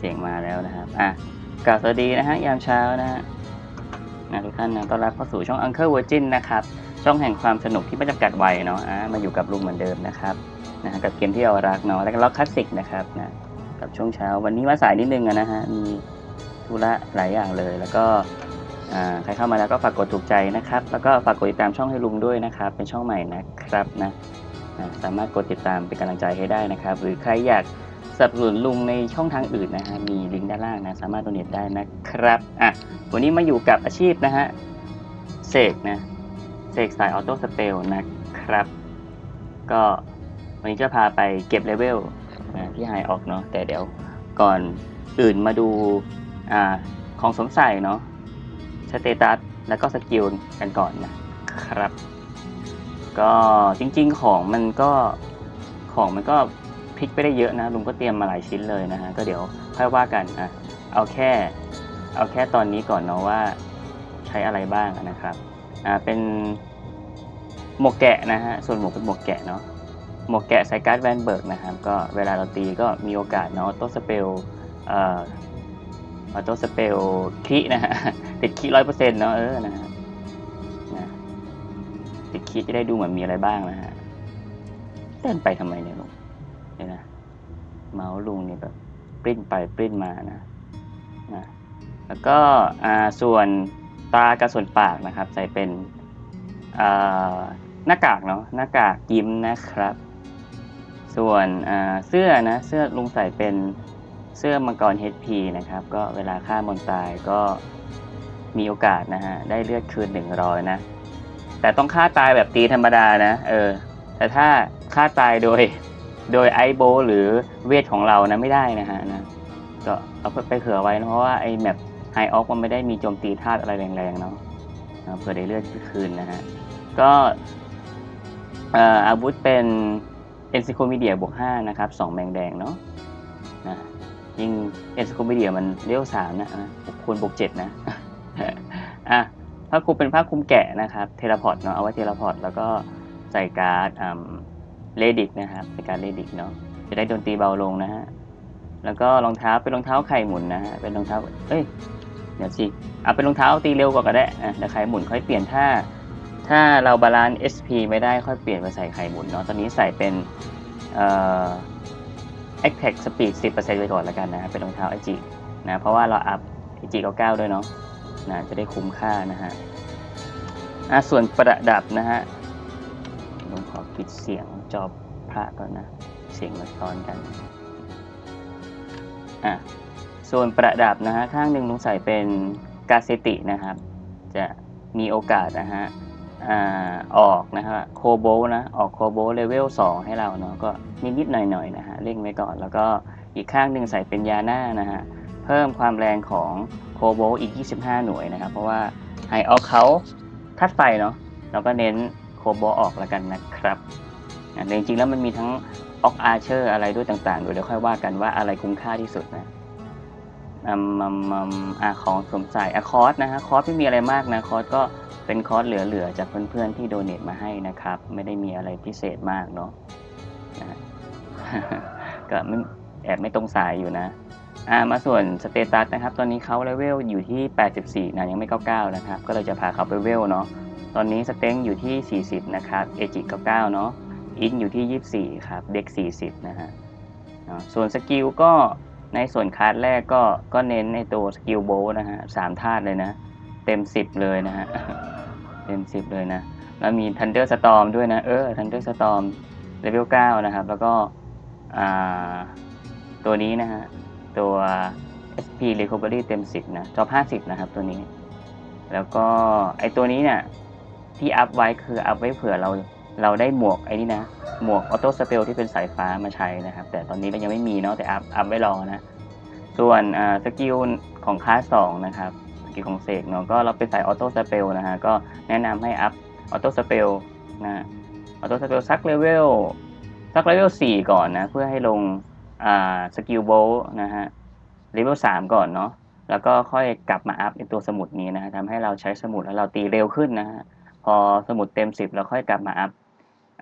เสียงมาแล้วนะครับ อะกล่าวสวัสดีนะฮะยามเช้านะฮะนะทุกท่านนะต้อนรับเข้าสู่ช่อง Uncle Virgin นะครับ ช่องแห่งความสนุกที่ไม่จำกัดวัยเนาะ อะมาอยู่กับลุงเหมือนเดิมนะครับ นะฮะกับเกมที่เรารักเนาะ แล้วก็ล็อกคลาสสิกนะครับนะกับช่วงเช้า วันนี้มาสายนิดนึงนะฮะ มีธุระหลายอย่างเลย แล้วก็ใครเข้ามาแล้วก็ฝากกดถูกใจนะครับ แล้วก็ฝากกดติดตามช่องให้ลุงด้วยนะครับ เป็นช่องใหม่นะครับนะสามารถกดติดตามเป็นกำลังใจให้ได้นะครับ หรือใครอยาก สนับสนุนลุงในช่องทางอื่นนะฮะมีลิงก์ด้านล่างนะสามารถโดเนทได้นะครับอะวันนี้มาอยู่กับอาชีพนะฮะเสกนะเสกสายออโต้สเปลนะครับ ก็วันนี้จะพาไปเก็บเลเวลนะที่ไฮออกเนาะแต่เดี๋ยวก่อนอื่นมาดูอ่าของสงสัยเนาะสเตตัสแล้วก็สกิลกันก่อนนะครับ ก็จริงๆของมันก็ของมันก็ พลิกไปได้เยอะนะลุงก็เตรียมมาหลายชิ้นเลยนะฮะก็เดี๋ยวค่อยว่ากันอะเอาแค่ เอาแค่ตอนนี้ก่อนเนาะว่าใช้อะไรบ้างนะครับอ่าเป็นหมวกแกะนะฮะส่วนหมวกเป็นหมวกแกะเนาะหมวกแกะไซการ์ดแวนเบิร์กนะครับก็เวลาเราตีก็มีโอกาสเนาะโต้สเปลเอ่อออโต้สเปลคีนะฮะติดคีร้อยเปอร์เซ็นต์เนาะเออนะฮะนะติดคีจะได้ดูเหมือนมีอะไรบ้างนะฮะเต้นไปทำไมเนี่ยลุง เดี๋ยนะ เมาส์ลุงนี่แบบปริ้นไปปริ้นมานะนะแล้วก็อ่าส่วนตากับส่วนปากนะครับ ใส่เป็นหน้ากากเนาะหน้ากากยิ้มนะครับ ส่วนเสื้อนะเสื้อลุงใส่เป็นเสื้อมังกร HP นะครับ ก็เวลาฆ่ามอนตายก็มีโอกาสนะฮะได้เลือดคืน100นะ แต่ต้องฆ่าตายแบบตีธรรมดานะ เออ แต่ถ้าฆ่าตายโดย โดยไอโบหรือเวทของเรานะไม่ได้นะฮะนะก็เอาไปเผื่อไว้นะเพราะว่าไอแมปไฮออกมันไม่ได้มีโจมตีธาตุอะไรแรงๆเนาะเผื่อได้เลือดคืนนะฮะก็อาวุธเป็นเอนซิโคมีเดียบวก5นะครับ2แมงแดงเนาะนะยิ่งเอนซิโคมีเดียมันเลี้ยวสามนะคูณบวกเจ็ดนะอะผ้าคลุมเป็นผ้าคลุมแกะนะครับเทเลพอร์ตเนาะเอาไว้เทเลพอร์ตแล้วก็ใส่การ์ดอ่า เลดิกนะครับเป็นการเลดิกเนาะจะได้โดนตีเบาลงนะฮะแล้วก็รองเท้าเป็นรองเท้าไข่หมุนนะฮะเป็นรองเท้าเอ้ยเดี๋ยวสิเอาเป็นรองเท้าตีเร็วกว่าก็ได้อะเดี๋ยวไข่หมุนค่อยเปลี่ยนถ้า ถ้าเราบาลานซ์ SP ไม่ได้ค่อยเปลี่ยนไปใส่ไข่หมุนเนาะตอนนี้ใส่เป็นเอ่อ Attack Speed 10%ไปก่อนแล้วกันนะฮะเป็นรองเท้าไอจินะเพราะว่าเราอัพไอจิ99ด้วยเนาะนะจะได้คุ้มค่านะฮะอะส่วนประดับนะฮะผมขอปิดเสียง จอพระก่อนนะ เสียงมันซ้อนกัน อะ ส่วนประดับนะฮะ ข้างหนึ่งลุงใส่เป็นกาเซตินะครับ จะมีโอกาสนะฮะอออกนะฮะโคโบนะ ออกโคโบเลเวล2ให้เราเนาะก็นิดๆหน่อยๆนะฮะเร่งไว้ก่อน แล้วก็อีกข้างหนึ่งใส่เป็นยาน่านะฮะ เพิ่มความแรงของโคโบอีก 25 หน่วยนะครับ เพราะว่าไฮออกเขาทัดไฟเนาะเราก็เน้นโคโบออกแล้วกันนะครับ แต่จริงๆแล้วมันมีทั้งออกอาร์เชอร์อะไรด้วยต่างๆเดี๋ยวค่อยว่ากันว่าอะไรคุ้มค่าที่สุดนะอืมอืมอืมอะของสมใส่อะคอร์สนะฮะคอร์สไม่มีอะไรมากนะคอร์สก็เป็นคอร์สเหลือๆจากเพื่อนๆที่โดเนทมาให้นะครับ ไม่ได้มีอะไรพิเศษมากเนาะนะก็ไม่แอบไม่ตรงสายอยู่นะอ่ามาส่วนสเตตัสนะครับ ตอนนี้เขาเลเวลอยู่ที่ 84นะยังไม่ 99 นะครับ ก็เลยจะพาเขาไปเวลเนาะตอนนี้สเต็งอยู่ที่ 40 นะครับเอจิ99 เนาะ อินอยู่ที่ 24 ครับ เด็ก 40 นะฮะเนาะส่วนสกิลก็ในส่วนคลาสแรกก็ก็เน้นในตัวสกิลโบนะฮะสามธาตุเลยนะ เต็ม 10 เลยนะฮะ เต็ม 10 เลยนะ แล้วมี Thunder Storm ด้วยนะ เออ Thunder Storm เลเวล 9 นะครับ แล้วก็ตัวนี้นะฮะ ตัว SP Recovery เต็ม 10 นะจอบ50 นะครับตัวนี้ แล้วก็ไอตัวนี้เนี่ยที่อัพไว้คืออัพไว้เผื่อเรา เราได้หมวกไอ้นี่นะ หมวกออโต้สเปลที่เป็นสายฟ้ามาใช้นะครับ แต่ตอนนี้เรายังไม่มีเนาะแต่อัพอัพไว้รอนะ ส่วนสกิลของคลาสสองนะครับสกิลของเสกเนาะก็เราเป็นสายออโต้สเปลนะฮะก็แนะนำให้อัพออโต้สเปลนะออโต้สเปลสักเลเวลสักเลเวลสี่ก่อนนะ เพื่อให้ลงสกิลโบนะฮะเลเวลสามก่อนเนาะแล้วก็ค่อยกลับมาอัพในตัวสมุดนี้นะฮะทำให้เราใช้สมุดแล้วเราตีเร็วขึ้นนะฮะ พอสมุดเต็ม10เราค่อยกลับมาอัพ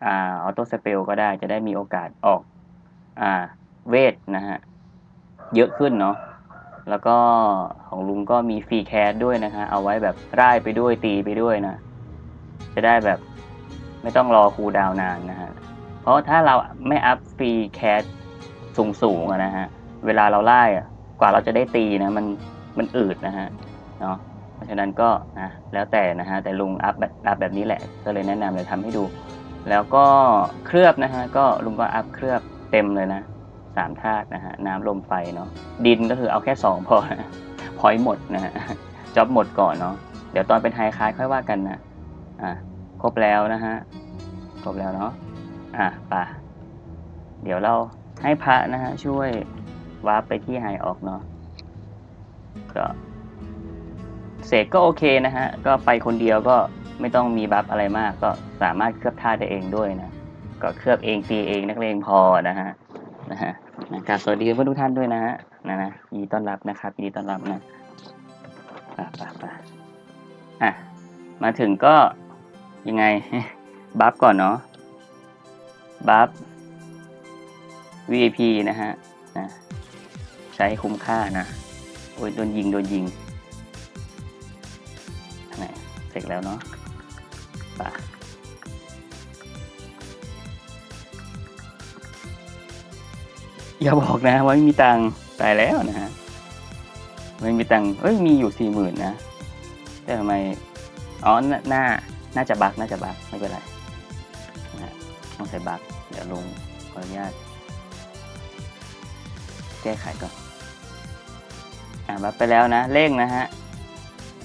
อ่าออโต้สเปลก็ได้จะได้มีโอกาสออกอ่าเวทนะฮะ เยอะขึ้นเนาะแล้วก็ของลุงก็มีฟรีแคสด้วยนะคะเอาไว้แบบร่ายไปด้วยตีไปด้วยนะ จะได้แบบไม่ต้องรอคูดาวนานนะฮะ เพราะถ้าเราไม่อัพฟรีแคสสูงๆอะนะฮะ เวลาเราไล่กว่าเราจะได้ตีนะ มันมันอืดนะฮะ เนาะ เพราะฉะนั้นก็นะแล้วแต่นะฮะแต่ลุงอัพแบบอัพแบบนี้แหละก็เลยแนะนำเลยทำให้ดู แล้วก็เคลือบนะฮะก็ลุงก็อัพเคลือบเต็มเลยนะสามธาตุนะฮะน้ำลมไฟเนาะดินก็คือเอาแค่สองพอนะพอยหมดนะฮะจ็อบหมดก่อนเนาะเดี๋ยวตอนเป็นไฮคลายค่อยว่ากันนะอะครบแล้วนะฮะครบแล้วเนาะอะไป่ะเดี๋ยวเราให้พระนะฮะช่วยวาร์ปไปที่ไฮออกเนาะก็ เสกก็โอเคนะฮะ ก็ไปคนเดียวก็ไม่ต้องมีบัฟอะไรมาก ก็สามารถเคลือบท่าได้เองด้วยนะ ก็เคลือบเองตีเองนักเลงพอนะฮะนะฮะนะกราบสวัสดีเพื่อนทุกท่านด้วยนะฮะนะนะยินดีต้อนรับนะครับยินดีต้อนรับนะปะปะปะอะมาถึงก็ยังไงบัฟก่อนเนาะบัฟ VIP นะฮะนะใช้คุ้มค่านะ โอ้ยโดนยิงโดนยิง เสร็จแล้วเนาะปะอย่าบอกนะว่าไม่มีตังค์ตายแล้วนะฮะไม่มีตังค์เอ้ยมีอยู่สี่หมื่นนะ แต่ทำไมอ๋อหน้าหน้าน่าจะบักน่าจะบักไม่เป็นไรนะฮะต้องใส่บักเดี๋ยวลงขออนุญาตแก้ไขก่อนอ่าบักไปแล้วนะเร่งนะฮะ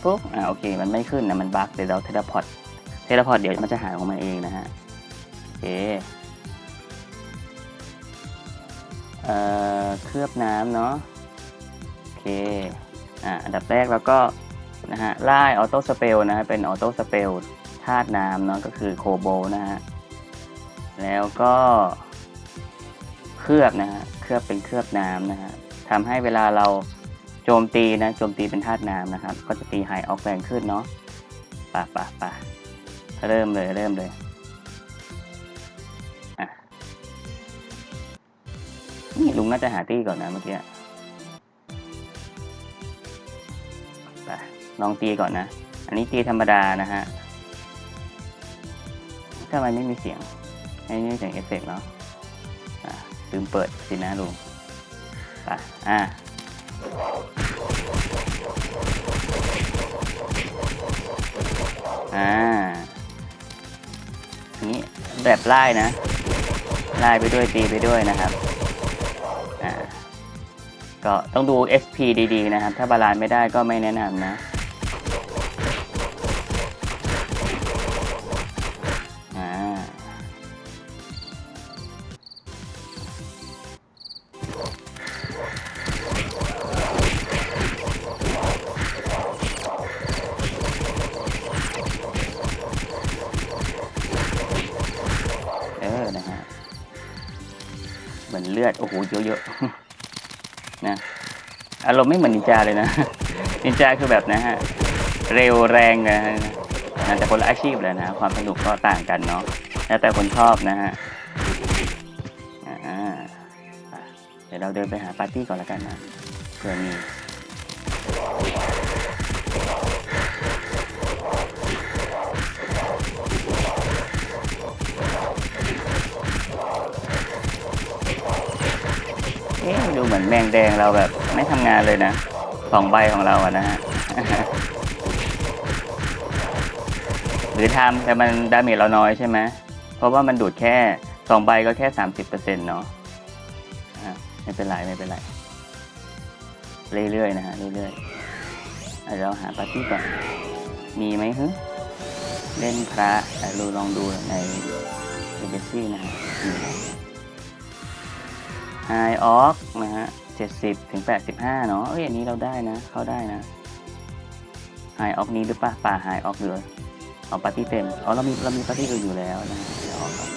ปุ๊บอ่าโอเค มันไม่ขึ้นนะมันบักเดี๋ยวเราเทเลพอร์ตเทเลพอร์ตเดี๋ยวมันจะหายของมันเองนะฮะโอเคเอ่อเคลือบน้ำเนาะโอเคอ่าอันดับแรกเราก็นะฮะไล่ออโต้สเปลนะฮะเป็นออโต้สเปลธาตุน้ำเนาะก็คือโคโบนะฮะแล้วก็เคลือบนะฮะเคลือบเป็นเคลือบน้ำนะฮะทำให้เวลาเรา โจมตีนะ โจมตีเป็นธาตุน้ำนะครับ ก็จะตีไฮออกแรงขึ้นเนาะป่ะป่ะป่ะเริ่มเลยเริ่มเลยนี่ลุงน่าจะหาตี้ก่อนนะเมื่อกี้ไปลองตีก่อนนะ อันนี้ตีธรรมดานะฮะทำไมไม่มีเสียง ไม่มีเสียงเอฟเฟกต์เนาะลืมเปิดสินะลุงไปอะ อ่าอันนี้แบบไล่นะไล่ไปด้วยตีไปด้วยนะครับอ่าก็ต้องดู SP ดีๆนะครับ ถ้าบาลานไม่ได้ก็ไม่แนะนำนะ โอ้โหเยอะๆนะอารมณ์ไม่เหมือนนินจาเลยนะ นินจาคือแบบนะฮะเร็วแรงนะฮะแต่คนละอาชีพเลยนะ ความสนุกก็ต่างกันเนาะแล้วแต่คนชอบนะฮะเดี๋ยวเราเดินไปหาปาร์ตี้ก่อนแล้วกันนะเผื่อมี เอ๊ะดูเหมือนแมงแดงเราแบบไม่ทำงานเลยนะสองใบของเราอะนะฮะหรือทำแต่มันดาเมจเราน้อยใช่ไหมเพราะว่ามันดูดแค่สองใบก็แค่สามสิบเปอร์เซ็นต์เนาะไม่เป็นไรไม่เป็นไร เรื่อยๆนะฮะเรื่อยๆเดี๋ยวเราหาปาร์ตี้ก่อน มีไหมฮึเล่นพระแต่ดูลองดูในเอเจนซี่นะฮะ มีไหมไฮออกนะฮะเจ็ดสิบถึงแปดสิบห้าเนาะ เอ้ย อันนี้เราได้นะ เข้าได้นะไฮออกนี้หรือปะป่าไฮออกเลยเอาปาร์ตี้เต็มอ๋อเรามีเรามีปาร์ตี้อื่นอยู่แล้วนะฮะเดี๋ยวออกก่อน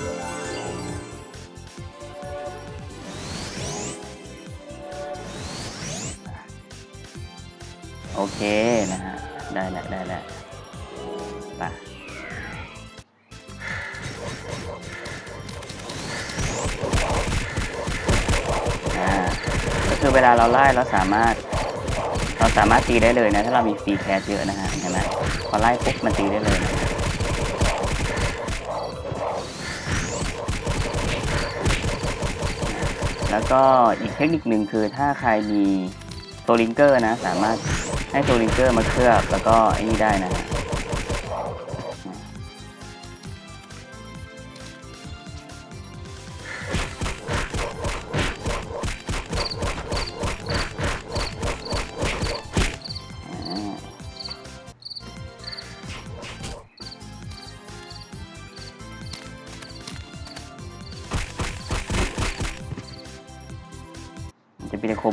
โอเคนะฮะ ได้แล้วได้แล้ว คือเวลาเราไล่เราสามารถ เราสามารถตีได้เลยนะ ถ้าเรามีฟรีแคสเยอะนะฮะเห็นไหมพอไล่ปุ๊บมันตีได้เลยนะแล้วก็อีกเทคนิคหนึ่งคือถ้าใครมีโซลิงเกอร์นะ สามารถให้โซลิงเกอร์มาเคลือบแล้วก็ไอ้นี่ได้นะฮะ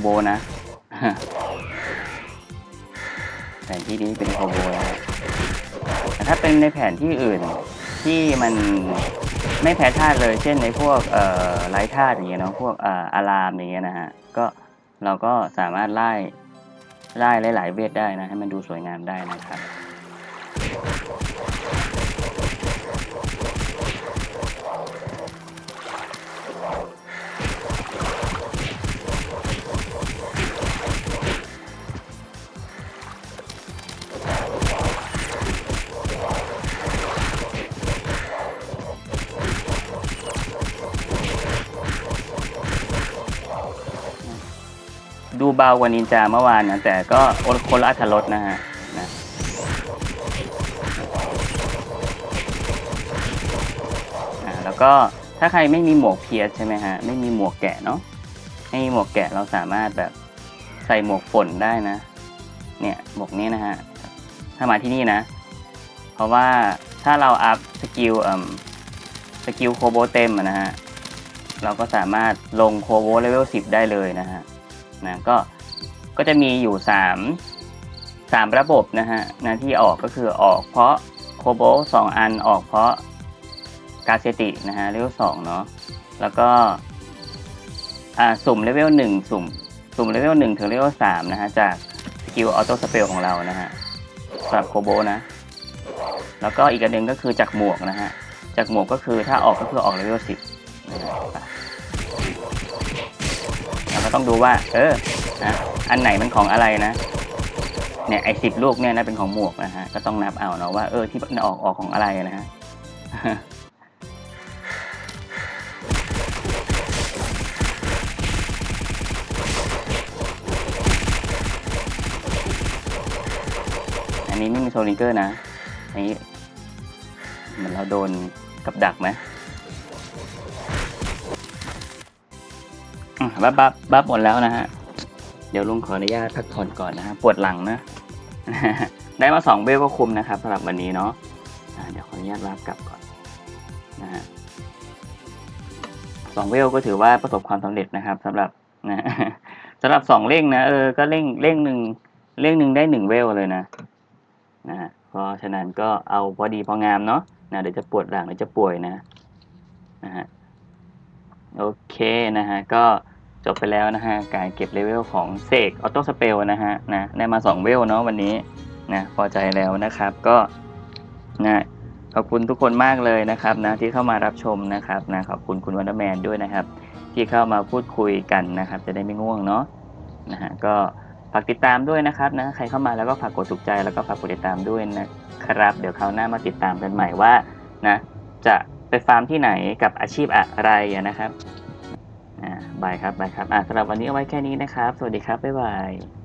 โบนะแผนที่นี้เป็นโคโบนะแต่ถ้าเป็นในแผนที่อื่นที่มันไม่แพ้ธาตุเลย เช่นในพวกเอ่อไร้ธาตุอย่างเงี้ยเนาะพวกอ่ออารามอย่างเงี้ยนะฮะก็เราก็สามารถไล่ไล่หลายๆเวทได้นะ ให้มันดูสวยงามได้นะครับ ดูเบากว่านินจาเมื่อวานนะแต่ก็คนละอัธรสนะฮะนะแล้วก็ถ้าใครไม่มีหมวกเพียสใช่ไหมฮะไม่มีหมวกแกะเนาะไม่มีหมวกแกะเราสามารถแบบใส่หมวกฝนได้นะ เนี่ยหมวกนี้นะฮะถ้ามาที่นี่นะ เพราะว่าถ้าเราอัพสกิลสกิลโคโบเต็มนะฮะเราก็สามารถลงโคโบเลเวล10 ได้เลยนะฮะ นะก็ก็จะมีอยู่สามสามระบบนะฮะนะที่ออกก็คือออกเพราะโคโบสองอันออกเพราะกาเซตินะฮะเลเวลสองเนาะแล้วก็อ่าสุ่มเลเวลหนึ่งสุ่มสุ่มเลเวลหนึ่งถึงเลเวลสามนะฮะจากสกิลออโต้สเปลของเรานะฮะสำหรับโคโบนะ แล้วก็อีกอันหนึ่งก็คือจากหมวกนะฮะจากหมวกก็คือถ้าออกก็คือออกเลเวลสิบ ต้องดูว่า เออนะอันไหนมันของอะไรนะเนี่ยไอ้สิบลูกเนี่ยนะเป็นของหมวกนะฮะก็ต้องนับเอาเนาะว่าเออที่ออกออกของอะไรนะฮะอันนี้ไม่มีโซลิงเกอร์นะอันนี้เหมือนเราโดนกับดักไหม บับบับบับหมดแล้วนะฮะ เดี๋ยวลุงขออนุญาตพักผ่อนก่อนนะฮะปวดหลังนะ ได้มาสองเวลก็คุมนะครับสำหรับวันนี้เนาะะเดี๋ยวขออนุญาตลากกลับก่อนนะฮะสองเวลก็ถือว่าประสบความสำเร็จนะครับสำหรับนะสำหรับสองเร่งนะเออก็เร่งเร่งหนึ่งเร่งหนึ่งได้หนึ่งเวลเลยนะนะฮะเพราะฉะนั้นก็เอาพอดีพองามเนาะนะเดี๋ยวจะปวดหลังเดี๋ยวจะป่วยนะนะฮะโอเคนะฮะก็ จบไปแล้วนะฮะการเก็บเลเวลของเสกออโต้สเปลนะฮะนะได้มา 2 เวลเนาะวันนี้นะพอใจแล้วนะครับก็นะขอบคุณทุกคนมากเลยนะครับนะที่เข้ามารับชมนะครับนะขอบคุณคุณวันเดอร์แมนด้วยนะครับ ที่เข้ามาพูดคุยกันนะครับ จะได้ไม่ง่วงเนาะนะฮะก็ฝากติดตามด้วยนะครับนะใครเข้ามาแล้วก็ฝากกดถูกใจแล้วก็ฝากกดติดตามด้วยนะครับ เดี๋ยวคราวหน้ามาติดตามกันใหม่ว่านะจะไปฟาร์มที่ไหนกับอาชีพอะไรนะครับ อ่าบายครับบายครับอ่าสำหรับวันนี้เอาไว้แค่นี้นะครับ สวัสดีครับ บ๊ายบาย